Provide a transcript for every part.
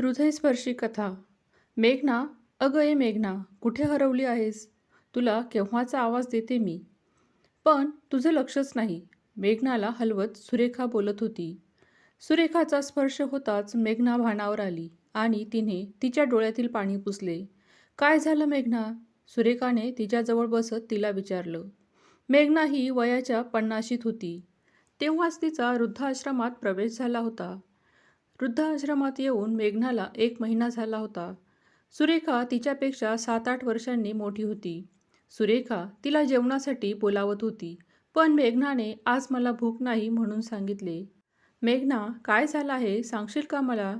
हृदयस्पर्शी कथा. मेघना अगं ए मेघना कुठे हरवली आहेस? तुला केव्हाचा आवाज देते मी? पण तुझं लक्षच नाही. मेघनाला हलवत सुरेखा बोलत होती. सुरेखाचा स्पर्श होताच मेघना भानावर आली आणि तिने तिच्या डोळ्यातील पाणी पुसले. काय झालं मेघना? सुरेखाने तिच्याजवळ बसत तिला विचारलं. मेघना ही वयाच्या पन्नाशीत होती. तेव्हाच तिचा वृद्धाश्रमात प्रवेश झाला होता. वृद्धाश्रमात येऊन मेघनाला एक महिना झाला होता. सुरेखा तिच्यापेक्षा सात आठ वर्षांनी मोठी होती. सुरेखा तिला जेवणासाठी बोलावत होती पण मेघनाने आज मला भूक नाही म्हणून सांगितले. मेघना काय झालं आहे? सांगशील का मला?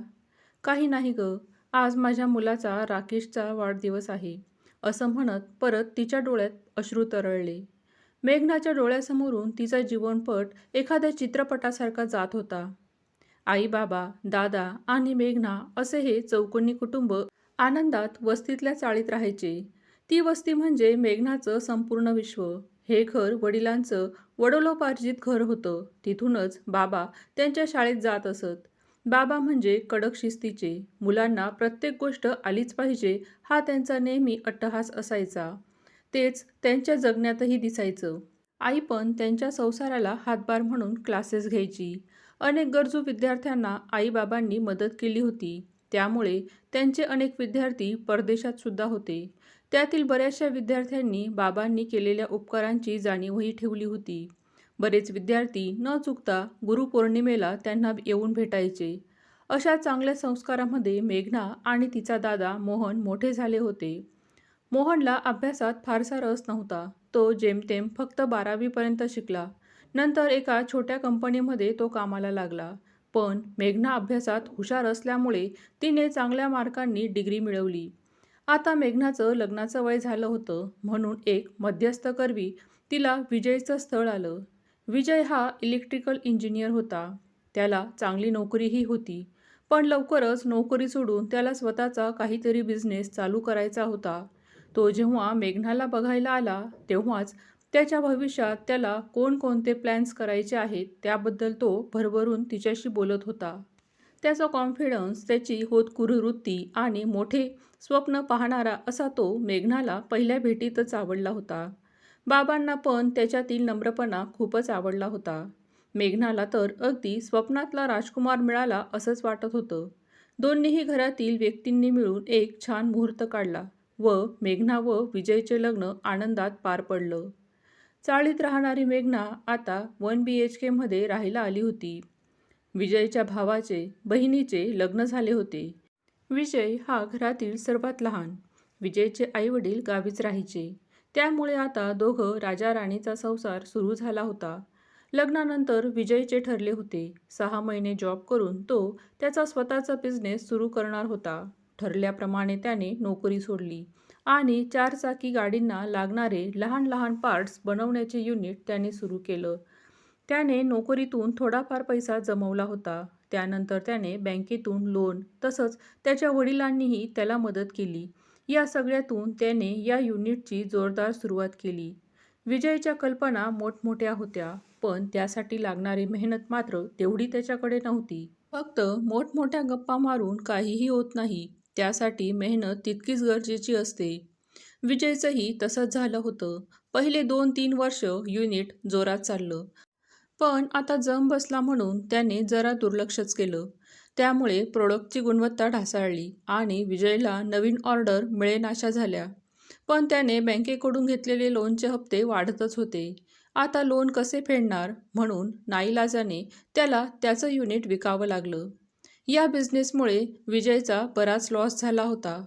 काही नाही ग. आज माझ्या मुलाचा राकेशचा वाढदिवस आहे असं म्हणत परत तिच्या डोळ्यात अश्रू तरळले. मेघनाच्या डोळ्यासमोरून तिचा जीवनपट एखाद्या चित्रपटासारखा जात होता. आई बाबा दादा आणि मेघना असे हे चौकोनी कुटुंब आनंदात वस्तीतल्या चाळीत राहायचे. ती वस्ती म्हणजे मेघनाचं संपूर्ण विश्व. हे घर वडिलांचं वडलोपार्जित घर होतं. तिथूनच बाबा त्यांच्या शाळेत जात असत. बाबा म्हणजे कडक शिस्तीचे. मुलांना प्रत्येक गोष्ट आलीच पाहिजे हा त्यांचा नेहमी अट्टहास असायचा. तेच त्यांच्या जगण्यातही दिसायचं. आई पण त्यांच्या संसाराला हातभार म्हणून क्लासेस घ्यायची. अनेक गरजू विद्यार्थ्यांना आईबाबांनी मदत केली होती. त्यामुळे त्यांचे अनेक विद्यार्थी परदेशात सुद्धा होते. त्यातील बऱ्याचशा विद्यार्थ्यांनी बाबांनी केलेल्या उपकारांची जाणीवही ठेवली होती. बरेच विद्यार्थी न चुकता गुरुपौर्णिमेला त्यांना येऊन भेटायचे. अशा चांगल्या संस्कारामध्ये मेघना आणि तिचा दादा मोहन मोठे झाले होते. मोहनला अभ्यासात फारसा रस नव्हता. तो जेमतेम फक्त बारावीपर्यंत शिकला. नंतर एका छोट्या कंपनीमध्ये तो कामाला लागला. पण मेघना अभ्यासात हुशार असल्यामुळे तिने चांगल्या मार्कांनी डिग्री मिळवली. आता मेघनाचं लग्नाचं वय झालं होतं म्हणून एक मध्यस्थ करवी तिला विजयचं स्थळ आलं. विजय हा इलेक्ट्रिकल इंजिनियर होता. त्याला चांगली नोकरीही होती. पण लवकरच नोकरी सोडून त्याला स्वतःचा काहीतरी बिझनेस चालू करायचा होता. तो जेव्हा मेघनाला बघायला आला तेव्हाच त्याच्या भविष्यात त्याला कोणकोणते प्लॅन्स करायचे आहेत त्याबद्दल तो भरभरून तिच्याशी बोलत होता. त्याचा कॉन्फिडन्स त्याची होतकुरू वृत्ती आणि मोठे स्वप्न पाहणारा असा तो मेघनाला पहिल्या भेटीतच आवडला होता. बाबांना पण त्याच्यातील नम्रपणा खूपच आवडला होता. मेघनाला तर अगदी स्वप्नातला राजकुमार मिळाला असंच वाटत होतं. दोन्हीही घरातील व्यक्तींनी मिळून एक छान मुहूर्त काढला व मेघना व विजयचे लग्न आनंदात पार पडलं. चाळीत राहणारी मेघना आता वन बी एच केमध्ये राहायला आली होती. विजयच्या भावाचे बहिणीचे लग्न झाले होते. विजय हा घरातील सर्वात लहान. विजयचे आईवडील गावीच राहायचे. त्यामुळे आता दोघं राजा राणीचा संसार सुरू झाला होता. लग्नानंतर विजयचे ठरले होते. सहा महिने जॉब करून तो त्याचा स्वतःचा बिझनेस सुरू करणार होता. ठरल्याप्रमाणे त्याने नोकरी सोडली. आणि चारचाकी गाडींना लागणारे लहान लहान पार्ट्स बनवण्याचे युनिट त्याने सुरू केलं. त्याने नोकरीतून थोडाफार पैसा जमवला होता. त्यानंतर त्याने बँकेतून लोन तसंच त्याच्या वडिलांनीही त्याला मदत केली. या सगळ्यातून त्याने या युनिटची जोरदार सुरुवात केली. विजयच्या कल्पना मोठमोठ्या होत्या पण त्यासाठी लागणारी मेहनत मात्र तेवढी त्याच्याकडे नव्हती. फक्त मोठमोठ्या गप्पा मारून काहीही होत नाही. त्यासाठी मेहनत तितकीच गरजेची असते. विजयचंही तसंच झालं होतं. पहिले दोन तीन वर्ष युनिट जोरात चाललं. पण आता जम बसला म्हणून त्याने जरा दुर्लक्षच केलं. त्यामुळे प्रोडक्टची गुणवत्ता ढासाळली आणि विजयला नवीन ऑर्डर मिळेनाशा झाल्या. पण त्याने बँकेकडून घेतलेले लोनचे हप्ते वाढतच होते. आता लोन कसे फेडणार म्हणून नाईलाजाने त्याला त्याचं युनिट विकावं लागलं. या बिझनेसमुळे विजयचा बराच लॉस झाला होता.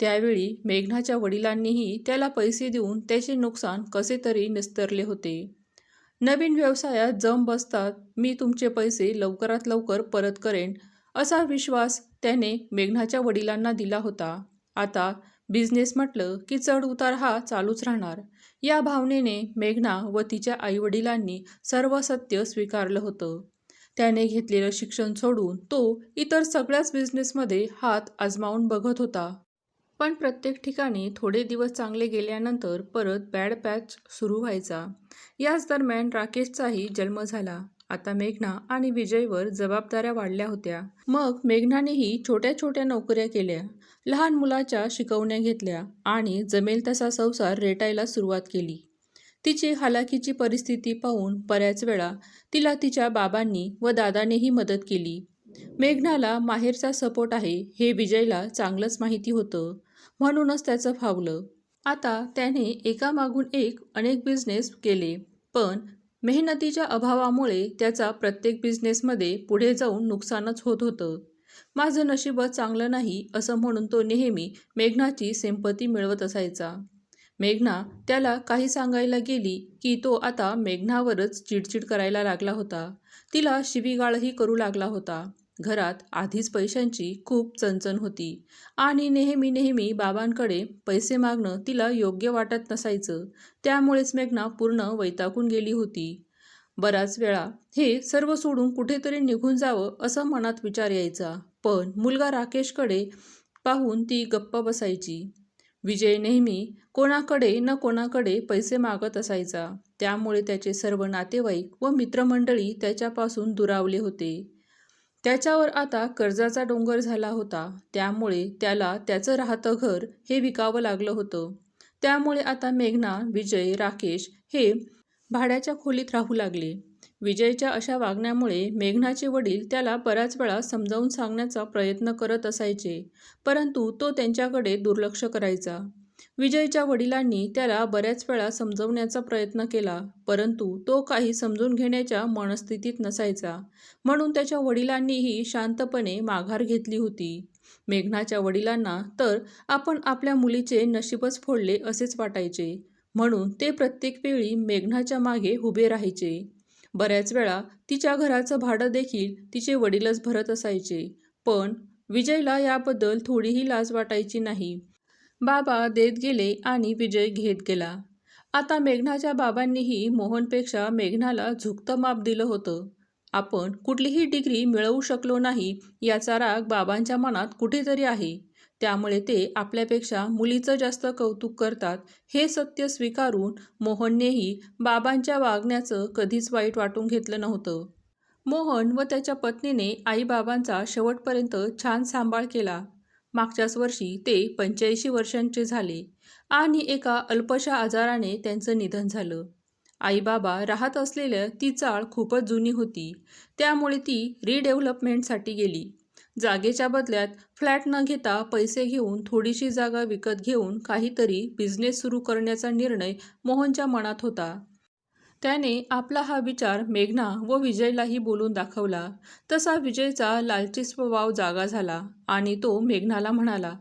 त्यावेळी मेघनाच्या वडिलांनीही त्याला पैसे देऊन त्याचे नुकसान कसे तरी निस्तरले होते. नवीन व्यवसायात जम बसतात मी तुमचे पैसे लवकरात लवकर परत करेन असा विश्वास त्याने मेघनाच्या वडिलांना दिला होता. आता बिझनेस म्हटलं की चढ उतार हा चालूच राहणार. या भावनेने मेघना व तिच्या आईवडिलांनी सर्व सत्य स्वीकारलं होतं. त्याने घेतलेलं शिक्षण सोडून तो इतर सगळ्याच बिझनेसमध्ये हात आजमावून बघत होता. पण प्रत्येक ठिकाणी थोडे दिवस चांगले गेल्यानंतर परत बॅड पॅच सुरू व्हायचा. याच दरम्यान राकेशचाही जन्म झाला. आता मेघना आणि विजयवर जबाबदाऱ्या वाढल्या होत्या. मग मेघनानेही छोट्या छोट्या नोकऱ्या केल्या. लहान मुलाच्या शिकवण्या घेतल्या आणि जमेल तसा संसार रेटायला सुरुवात केली. तिची हालाकीची परिस्थिती पाहून बऱ्याच वेळा तिला तिच्या बाबांनी व दादानेही मदत केली. मेघनाला माहेरचा सपोर्ट आहे हे विजयला चांगलंच माहिती होतं म्हणूनच त्याचं फावलं आता त्याने एकामागून एक अनेक बिझनेस केले पण मेहनतीच्या अभावामुळे त्याचा प्रत्येक बिझनेसमध्ये पुढे जाऊन नुकसानच होत होतं. माझं नशीबच चांगलं नाही असं म्हणून तो नेहमी मेघनाची संपत्ती मिळवत असायचा. मेघना त्याला काही सांगायला गेली की तो आता मेघनावरच चिडचिड करायला लागला होता. तिला शिवीगाळही करू लागला होता. घरात आधीच पैशांची खूप चणचण होती. आणि नेहमी नेहमी बाबांकडे पैसे मागणं तिला योग्य वाटत नसायचं. त्यामुळेच मेघना पूर्ण वैतागून गेली होती. बराच वेळा हे सर्व सोडून कुठेतरी निघून जावं असं मनात विचार यायचा. पण मुलगा राकेशकडे पाहून ती गप्प बसायची. विजय नेहमी कोणाकडे न कोणाकडे पैसे मागत असायचा. त्यामुळे त्याचे सर्व नातेवाईक व मित्रमंडळी त्याच्यापासून दुरावले होते. त्याच्यावर आता कर्जाचा डोंगर झाला होता. त्यामुळे त्याला त्याचं राहतं घर हे विकावं लागलं होतं. त्यामुळे आता मेघना विजय राकेश हे भाड्याच्या खोलीत राहू लागले. विजयच्या अशा वागण्यामुळे मेघनाचे वडील त्याला बऱ्याच वेळा समजावून सांगण्याचा प्रयत्न करत असायचे परंतु तो त्यांच्याकडे दुर्लक्ष करायचा. विजयच्या वडिलांनी त्याला बऱ्याच वेळा समजवण्याचा प्रयत्न केला परंतु तो काही समजून घेण्याच्या मनस्थितीत नसायचा. म्हणून त्याच्या वडिलांनीही शांतपणे माघार घेतली होती. मेघनाच्या वडिलांना तर आपण आपल्या मुलीचे नशीबच फोडले असेच वाटायचे. म्हणून ते प्रत्येक वेळी मेघनाच्या मागे उभे राहायचे. बऱ्याच वेळा तिच्या घराचं भाडं देखील तिचे वडीलच भरत असायचे. पण विजयला याबद्दल थोडीही लाज वाटायची नाही. बाबा देत गेले आणि विजय घेत गेला. आता मेघनाच्या बाबांनीही मोहनपेक्षा मेघनाला झुकतं माप दिलं होतं. आपण कुठलीही डिग्री मिळवू शकलो नाही याचा राग बाबांच्या मनात कुठेतरी आहे. त्यामुळे ते आपल्यापेक्षा मुलीचं जास्त कौतुक करतात हे सत्य स्वीकारून मोहननेही बाबांच्या वागण्याचं कधीच वाईट वाटून घेतलं नव्हतं. मोहन व त्याच्या पत्नीने आईबाबांचा शेवटपर्यंत छान सांभाळ केला. मागच्याच वर्षी ते पंच्याऐंशी वर्षांचे झाले आणि एका अल्पशा आजाराने त्यांचं निधन झालं. आईबाबा राहत असलेल्या ती चाळ खूपच जुनी होती त्यामुळे ती रिडेव्हलपमेंटसाठी गेली. जागेच्या बदल्यात फ्लॅट न घेता पैसे घेऊन थोडीशी जागा विकत घेऊन काहीतरी बिझनेस सुरू करण्याचा निर्णय मोहनच्या मनात होता. त्याने आपला हा विचार मेघना व विजयलाही बोलून दाखवला. तसा विजयचा लालची स्वभाव जागा झाला आणि तो मेघनाला म्हणाला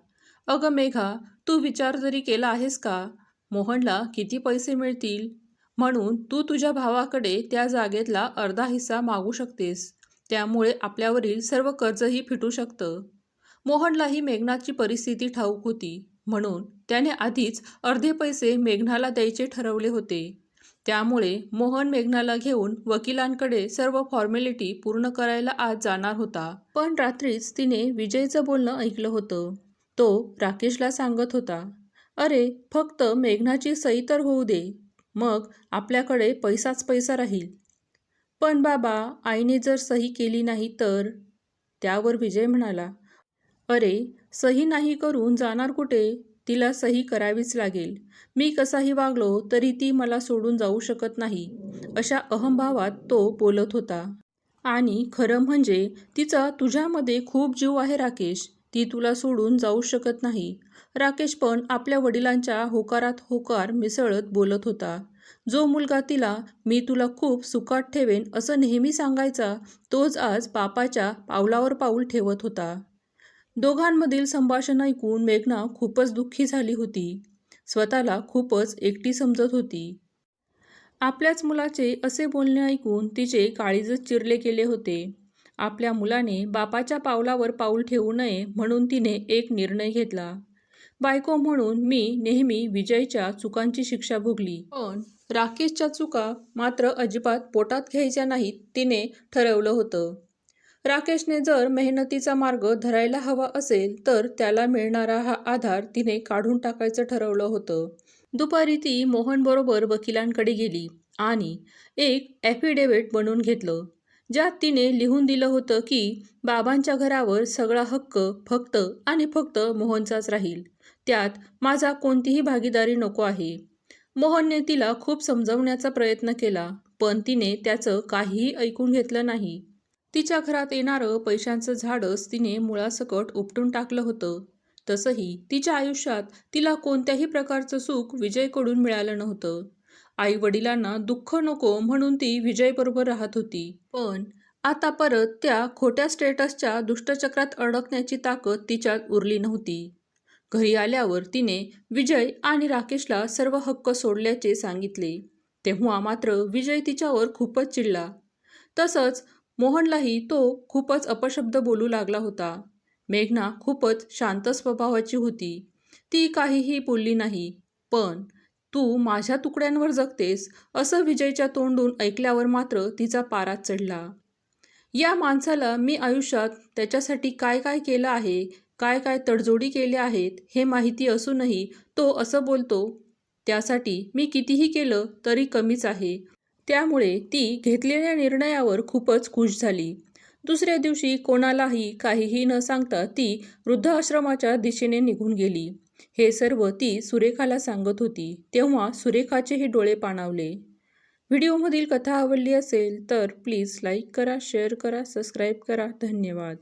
अगं मेघा तू विचार जरी केला आहेस का? मोहनला किती पैसे मिळतील? म्हणून तू तुझ्या भावाकडे त्या जागेतला अर्धा हिस्सा मागू शकतेस. त्यामुळे आपल्यावरील सर्व कर्जही फिटू शकतं. मोहनलाही मेघनाची परिस्थिती ठाऊक होती. म्हणून त्याने आधीच अर्धे पैसे मेघनाला द्यायचे ठरवले होते. त्यामुळे मोहन मेघनाला घेऊन वकिलांकडे सर्व फॉर्मॅलिटी पूर्ण करायला आज जाणार होता. पण रात्रीच तिने विजयचं बोलणं ऐकलं होतं. तो राकेशला सांगत होता अरे फक्त मेघनाची सही तर होऊ दे. मग आपल्याकडे पैसाच पैसा राहील. पण बाबा आईने जर सही केली नाही तर? त्यावर विजय म्हणाला अरे सही नाही करून जाणार कुठे? तिला सही करावीच लागेल. मी कसाही वागलो तरी ती मला सोडून जाऊ शकत नाही. अशा अहंभावात तो बोलत होता. आणि खरं म्हणजे तिचा तुझ्यामध्ये खूप जीव आहे राकेश. ती तुला सोडून जाऊ शकत नाही. राकेश पण आपल्या वडिलांच्या होकारात होकार मिसळत बोलत होता. जो मुलगा तिला मी तुला खूप सुखात ठेवेन असं नेहमी सांगायचा तोच आज बापाच्या पावलावर पाऊल ठेवत होता. दोघांमधील संभाषण ऐकून मेघना खूपच दुःखी झाली होती. स्वतःला खूपच एकटी समजत होती. आपल्याच मुलाचे असे बोलणे ऐकून तिचे काळीजच चिरले गेले होते. आपल्या मुलाने बापाच्या पावलावर पाऊल ठेवू नये म्हणून तिने एक निर्णय घेतला. बायको म्हणून मी नेहमी विजयच्या चुकांची शिक्षा भोगली. पण राकेशच्या चुका मात्र अजिबात पोटात घ्यायच्या नाहीत तिने ठरवलं होतं. राकेशने जर मेहनतीचा मार्ग धरायला हवा असेल तर त्याला मिळणारा हा आधार तिने काढून टाकायचं ठरवलं होतं. दुपारी ती मोहनबरोबर वकिलांकडे गेली आणि एक ॲफिडेव्हिट बनवून घेतलं ज्यात तिने लिहून दिलं होतं की बाबांच्या घरावर सगळा हक्क फक्त आणि फक्त मोहनचाच राहील. त्यात माझा कोणतीही भागीदारी नको आहे. मोहनने तिला खूप समजवण्याचा प्रयत्न केला पण तिने त्याचं काहीही ऐकून घेतलं नाही. तिच्या घरात येणारं पैशांचं झाडच तिने मुळासकट उपटून टाकलं होतं. तसंही तिच्या आयुष्यात तिला कोणत्याही प्रकारचं सुख विजयकडून मिळालं नव्हतं. आई वडिलांना दुःख नको म्हणून ती विजयबरोबर राहत होती. पण आता परत त्या खोट्या स्टेटसच्या दुष्टचक्रात अडकण्याची ताकद तिच्यात उरली नव्हती. घरी आल्यावर तिने विजय आणि राकेशला सर्व हक्क सोडल्याचे सांगितले. तेव्हा मात्र विजय तिच्यावर खूपच चिडला. तसंच मोहनलाही तो खूपच अपशब्द बोलू लागला होता. मेघना खूपच शांत स्वभावाची होती. ती काहीही बोलली नाही. पण तू माझ्या तुकड्यांवर जगतेस असं विजयच्या तोंडून ऐकल्यावर मात्र तिचा पारा चढला. या माणसाला मी आयुष्यात त्याच्यासाठी काय काय केलं आहे काय काय तडजोडी केल्या आहेत हे माहिती असूनही तो असं बोलतो त्यासाठी मी कितीही केलं तरी कमीच आहे. त्यामुळे ती घेतलेल्या निर्णयावर खूपच खुश झाली. दुसऱ्या दिवशी कोणालाही काहीही न सांगता ती वृद्धाश्रमाच्या दिशेने निघून गेली. हे सर्व ती सुरेखाला सांगत होती तेव्हा सुरेखाचेही डोळे पाणावले. व्हिडिओमधील कथा आवडली असेल तर प्लीज लाईक करा शेअर करा सबस्क्राईब करा. धन्यवाद.